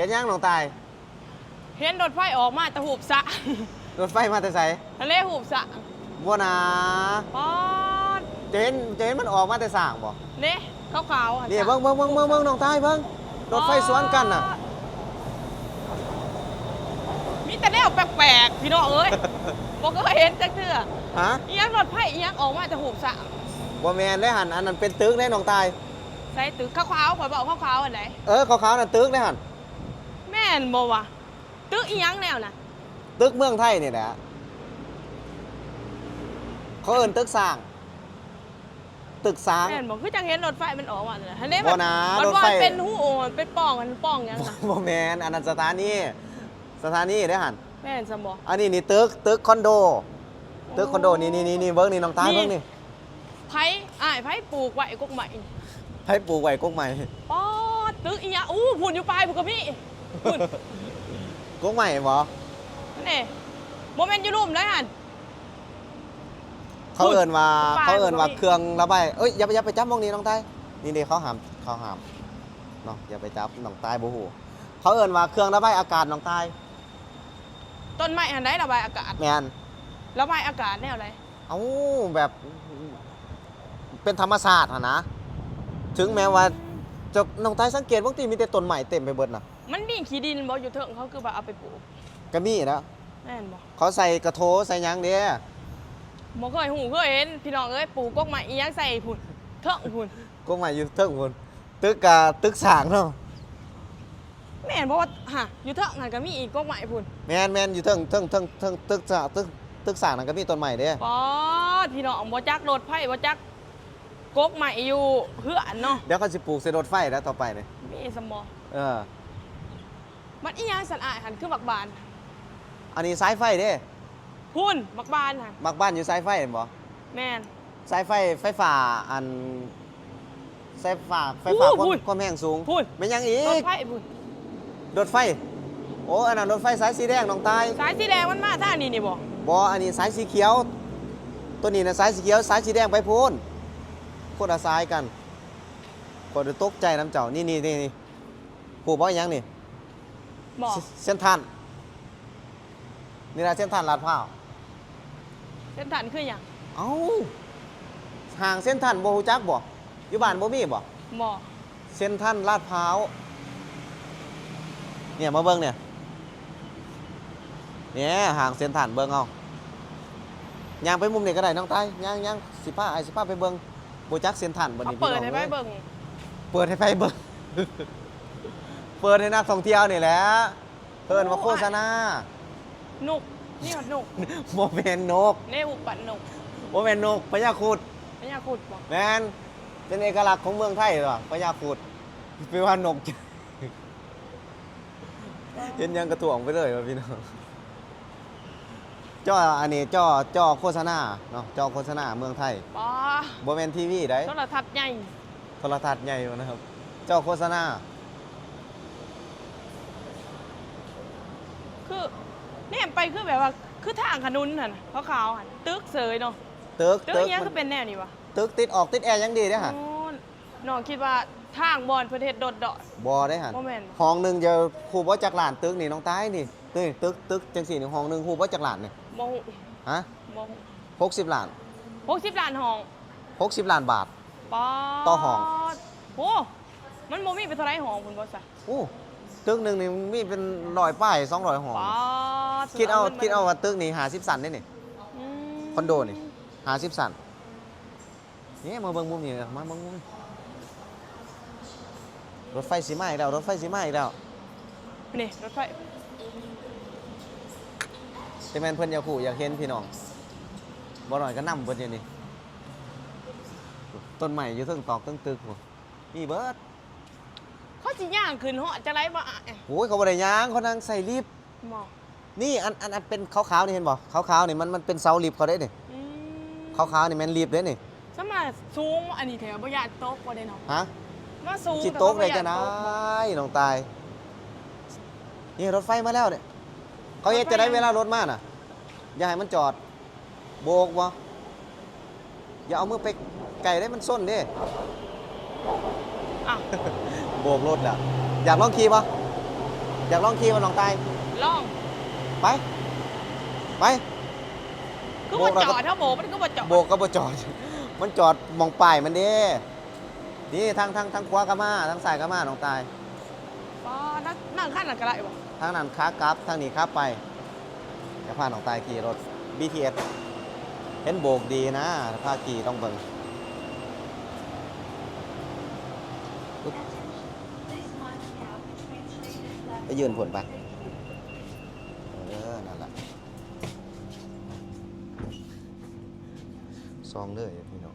เห็นยังน้องตาย เห็นรถไฟออกมาแต่หูบสะ รถไฟมาแต่ไสทะเลหูบสะบ่นะป๊อดจะเห็นจะเห็นมันออกมาแต่สร้างบ่เน่ขาวๆอะนี่เบิ่งเบิ่งเบิ่งเบิ่งเบิ่งน้องตายเบิ่งรถไฟสวนกันน่ะ มีแต่แนวแปลกๆ พี่น้องเอ้ย บอกก็เห็นจักเทื่อฮะอีหยังรถไฟอีหยังออกมาแต่หูบสะบ่แม่นได้หันอันนั้นเป็นตึกได้น้องตาย ใส่ตึกขาวๆข่อยบอกขาวๆอันไหน เออขาวๆนั่นตึกได้หันแม่ นบ่วะตึกอีหยังแนวน่ะตึกเมืองไทยนี่แหละเขาเอิ้นตึกสร้าง ตึกสร้าง แม่นบ่คือจังเห็นรถไฟมันออกมาเลยทันได้บ่นะมันรถว่าไฟเป็นหูโอนเป็นป่องกันป่องหยังน่ะบ่แมนอันนั้นสถานีสถานีได้หันแม่นซะบ่ อันนี้นี่ตึกตึกคอนโด ตึกคอนโดนี่นี่นี่นี่เบิ้งนี่น้องตายนี่ เบิ้งนี่ไผอ้ายไผปลูกไว้กกใหม่ให้ปลูกไว้กกใหม่ ป๊อดตึกอีหยังอู้พุ่นอยู่ปลายพุ่นกับพี่พุ่น กกใหม่บ่นี่บ่แม่นอยู่รูมได้หั่นเขาเอิ้นว่าปลายเขาเอิ้นว่าบ่มี เครื่องระบายเอ้ยอย่าไปอย่าไปจับมองนี้น้องตายนี่นี่เขาห้ามเขาห้ามเนาะอย่าไปจับน้องตายบ่ฮู้เขาเอิ้นว่าเครื่องระบายอากาศน้องตายต้นไม้หันได้ระบายอากาศแม่นระบายอากาศแนวไรเอ้าแบบเป็นธรรมศาสตร์หั่นนะ ถึงแม้ว่าจะน้องตายสังเกตบางทีมีแต่ต้นใหม่เต็มไปเบิดน่ะ มันมีขี้ดินบ่อยู่เถิงเขาคือว่าเอาไปปลูกก็มีนะแม่นบ่เขาใส่กระโถใส่หยังเด้บ่เคยหูเคยเห็นพี่น้องเอ้ยปลูกกกใหม่อีหยังใส่พุ่นเถิงพุ่นกกใหม่อยู่เทิงพุ่นตึกกะตึกสร้างเนาะแม่นบ่ว่าฮะอยู่เถิงหันก็มีอีกกกใหม่พุ่นแมนแมนอยู่เทิงเทิงเทิงเทิงตึกสร้างตึกตึกสร้างนั่นก็มีต้นใหม่เด้ป๊อดพี่น้องบ่จักรถไผบ่จักกกใหม่อยู่เฮือนเนาะเดี๋ยวเขาสิปลูกเสรถไฟแล้วต่อไปเนี่ยมีสมอเออ มันอีหยังสันอายหันคือบักบานอันนี้สายไฟเด้พุ่นบักบานหันมักบ้านอยู่สายไฟเห็นบ่แม่น สายไฟไฟฟ้าอันสายฟ้าไฟฟ้าอู้ความพูดความแรงสูงพูดไม่ยังอีรถกไฟพุ่นรถไฟ โอ้อันนั้นรถไฟสายสีแดงน้องตายสายสีแดงมันมาท่างนี้นี่บ่บ่อันนี้สายสีเขียว ตัวนี้นะสายสีเขียวสายสีแดงไปพูนคนละสายกันคนตกใจน้ำเจ้านี่นี่นี่นี่ผูกบ่อยังนี่ บ่เซเส้นทันนี่นะเส้นทันลาดพร้าวเส้นทันคือหยังเอ้าห่างเส้นทันบ่ฮู้จักบ่อยู่บ้านบ่มีบ่บ่เส้นทันลาดพร้าวเนี่ยมาเบิ่งเนี่ยเนี่ยห่างเส้นทันเบิ่งเอาย่างไปมุมนี้ก็ได้น้องตายย่างย่างสิพาไอ้สิพาไปเบิ่งบ่จักเส้นทันบ่เขานี่พี่เปิดน้องให้ไปเอ้ยเบิ่งเปิดให้ไปเบิ่ง เปิดให้นักท่องเที่ยวนี่แหละเพิ่นว่าโฆษณานุก นี่มันนุกบ่แม่นนกเนอุปันนุกบ่แม่นนกพญาครุดไม่อยากขุดบ่แม่นเป็นเอกลักษณ์ของเมืองไทยเหรอพญาครุดแปลว่านก เห็นยังกระถ่วงไปเลยว่ะพี่น้องจออันนี้จอจอโฆษณาเนาะจอโฆษณาเมืองไทยป้าบ่แม่นทีวีได้โทรทัศน์ใหญ่โทรทัศน์ใหญ่อยู่นะครับจอโฆษณา คือแนมไปคือแบบว่าคือทางขนุนหั่นน่ะขาวๆหั่นตึกเสยเนาะตึกตึกตึกอีหยังมัคือนเป็นแนวนี้วะตึกติดออกติดแอร์ยังดีเด้อหั่นโอ้น้องคิดว่าทางบอลประเทศโดดดอดบ่ได้หั่นบ่แม่นห้องหนึงจะคูบ่จักหลานตึกนี่น้องตายนี่นี่ตึกตึกจังสี่นี่ห้องหนึงคูบ่จักหลานนี่บ่ฮู้ฮะบ่ฮู้60ล้าน60ล้านห้อง60ล้านบาทป้าต่อห้อง โอ้มันบ่มีเป็นเท่าไหร่ห้องคุณบ่ซะอู้ ตึกหนึ่งนี่มีเป็นร้อยป้ายสองร้อยห้องป้าคิดเอางินมคิดเอาว่าตึกนี่หาสิบสันได้นี่อืมคอนโดนี่หาสิบสันนี่มาเบิ่งมุมนี้นะมาเบิ่งมุมนี้รถไฟสีมาอีกแล้วรถไฟสีมาอีกแล้วนี่รถไฟแต่แม่นเพิ่นอยากขู่อยากเห็นพี่น้องบ่หน่อยก็นำเพิ่นอยู่นี่ต้นใหม่อยู่เทึงตอกเทึงตึกพุ่นนี่เบิด เขาสิย่างขึ้นเหาะจะไรบ่อะโอ้ยเขาบ่ได้ย่างเขานั่งใส่ลิฟต์หมอนี่อันอันอันเป็นขาวๆนี่เห็นบ่ขาวๆนี่มันมันเป็นเสาลิฟต์เขาได้นี่อืมขาวๆนี่แม่นลิฟต์เด้นี่สมาสูงอันนี้แถวบ่อยากตกบ่ได้เนาะฮะมาสูงจิตแต่โต๊ะว่าเลยบ่อยาจะตได้กน้องตายนี่รถไฟมาแล้วเนี่ยเขาเฮ็ดจะได้เวลารถมาน่ะ อย่าให้มันจอด โบกบ่อย่าเอามือไปไก่ได้มันส้นเด้ อะโบกรถล่ะอยากลองขี่ปะอยากลองขี่มันน้องตายลองไปไป คือโบว่ากแล้วจก็อดถ้าโบกมันก็ว่าจอดโบกก็บ่จอด มันจอดมองป้ายมันเด้นี่ทางทางทางขวาก็มาทางซ้ายก็มาน้องตาย ป้านั่งนั่งขั้นหนักกระไรบ่ทางนั้นขากลับทางนี้ขาไปจะพาน้องตายขี่รถ BTS เห็นโบกดีนะพาขี่ต้องเบิ่งปึ๊บ ไปยืนผลไปเออนั่นแหละซองเลยพี่น้อง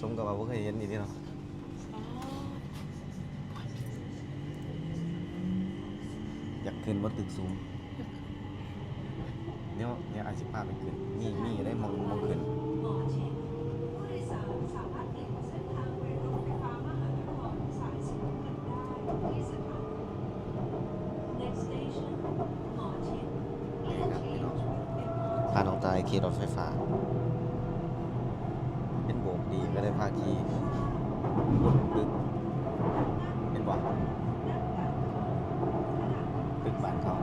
สมกับว่าเคยเห็นอีนี่เนาะอยากขึ้นบนตึกสูงเดี๋ยเดี๋ยอาจจะพาไปขึ้นมีมีได้มองมองขึ้นครับพี่น้องพาน้องตาย ขี่รถไฟฟ้า เป็นโบกดีก็เลยพาขี่บนตึกเป็นบ่ตึกบ้านเขา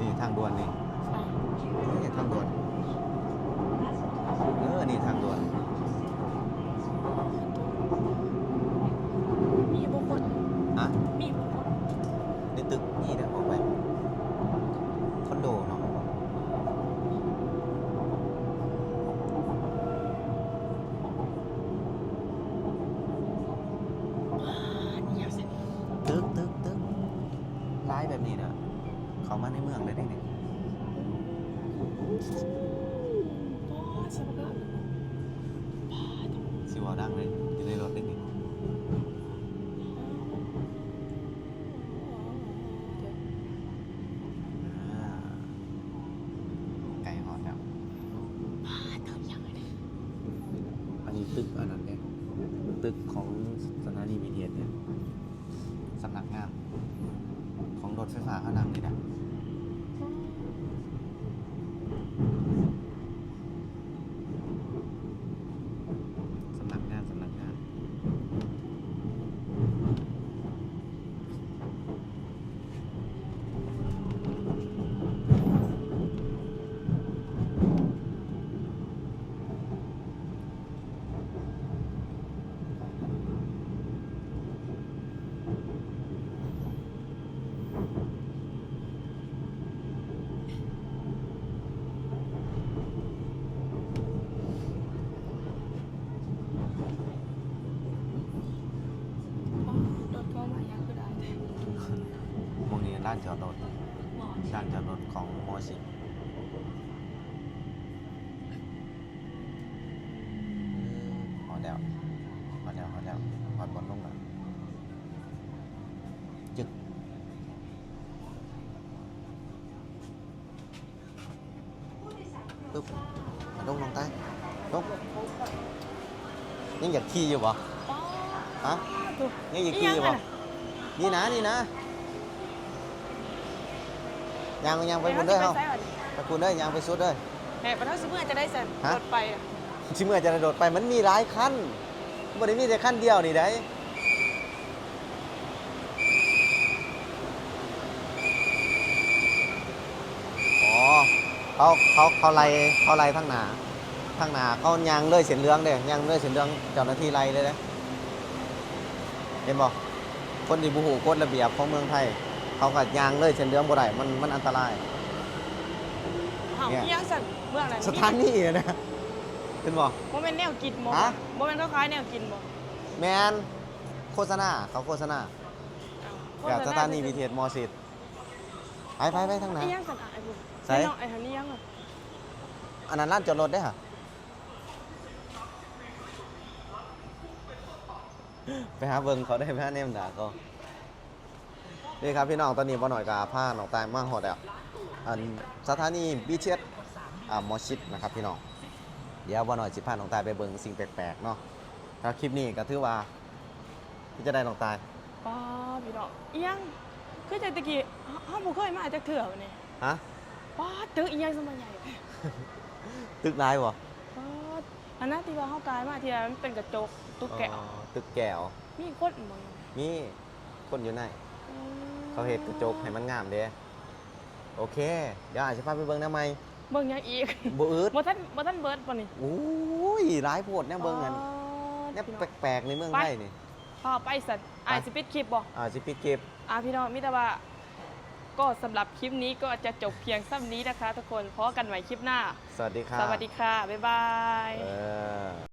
นี่ทางด่วนนี่นี่ทางด่วน เออ นี่ทางด่วน มีบุคคล ฮะ มีบุคคล ในตึกนี่นะออกไปคอนโดเนาะ นี่ยาวสิ ตึกตึกตึกร้ายแบบนี้นะเขามาใน เมืองได้ได้เนี่ยป้าสิวาดังเลยอยู่ในรถได้นี่ไก่หอดแล้วป้าเติมยังเนี่ยอันนี้ตึกอันนั้นเนี่ยตึกของสถานีบีเทียเนี่ยสำนักงานของรถไฟฟ้าเขาดังนี่นะสำนักงานสำนักงาน รถก็มายังก็ได้ มองนี้ร้านจอดรถร้านจอดรถของมอสิพอแล้วพอแล้วพอแล้วพอดบอลลงแล้วจึกปึ๊บมาลงลงใต้ลงยังอยากขี่อยู่ปะฮะถูกยังอยากขี่อยู่ปะนี่นะนี่นะ ยังยังไปบุญเด้อเฮาไปบุญเด้อยังไปสุดเด้อแม่ประทับสิเมื่อจะได้สันฮะรถไปอะชิเมื่อจะกระโดดไปมันมีหลายขั้นบ่ได้มีแต่ขั้นเดียวนี่ได้อ๋อเขาเขาเขาไล่เขาไล่ทั้งหนาทั้งหนาเขายางเลยเส้นเหลืองเด้ยางเลยเส้นเหลืองเจ้าหน้าที่ไล่เลยเด้เห็นบ่คนที่บูหูกฎระเบียบของเมืองไทย เขาก็ยางเลยเส้นเหลืองบ่ได้มันมันอันตรายอ้าวเนี่ยมียังสันเมื่อไหร่สถานนี่นะเห็นบ่โมเมนแนวกินบ่ฮะโมเมนเขาขายแนวกินบ่แมนโฆษณาเขาโฆษณาอ้าวแบบสถานีวิเทศมอสิตไปไปไปทางไหนไอ้ยังสันไอ้บุใส่ ไอ้น้องไอ้ฮันนี่ยังอะอันนั้นร้านจอดรถได้อค่ะ ไปหาเบิงเขาได้ไหมเนมด่าก็ นี่ครับพี่น้องตอนนี้บ่หน่อยกาผ้าหนองตายมาหอดแล้วอันสถานีบีเชสอ่ามอชิดนะครับพี่น้องเดี๋ยวบ่หน่อยสิพาหนองตายไปเบิงสิ่งแปลกๆเนาะถ้าคลิปนี้ก็ถือว่าที่จะได้หนองตายป้าพี่น้องอียังคือแต่ตะกี้เฮาบ่เคยมาจากเถื่อวันนี้ฮะป้าตึกอียังสมัยใหญ่ตึกนายบ่ป้าอันนั้นที่ว่าเฮากายมาที่ว่ามันเป็นกระจกตุ๊กแก้วอ๋อตึกแก้วมีคนบ่มีคนอยู่ในอืม เขาเฮ็ดกระจกให้มันงามเด้โอเค เดี๋ยวอาจจะพาไปเบิ่งหน้าใหม่เบิ่งหยังอีกบ่อืดบ่ทันบ่ทันเบิดป่ะนี่โอ้ยหลายโพดแนวเบิ่งกันอ๋อแนวพี่น้องแปลกๆในเมืองไปไทยนี่พอไปสัตว์อายสิปิดคลิปบ่อ่าสิปิดเก็บอ่าพี่น้องมิแต่ว่าก็สำหรับคลิปนี้ก็จะจบเพียงซ้ำนี้นะคะ ทุกคนพอกันใหม่คลิปหน้า สวัสดีครับสวัสดีค่ะ บ๊ายบายเออ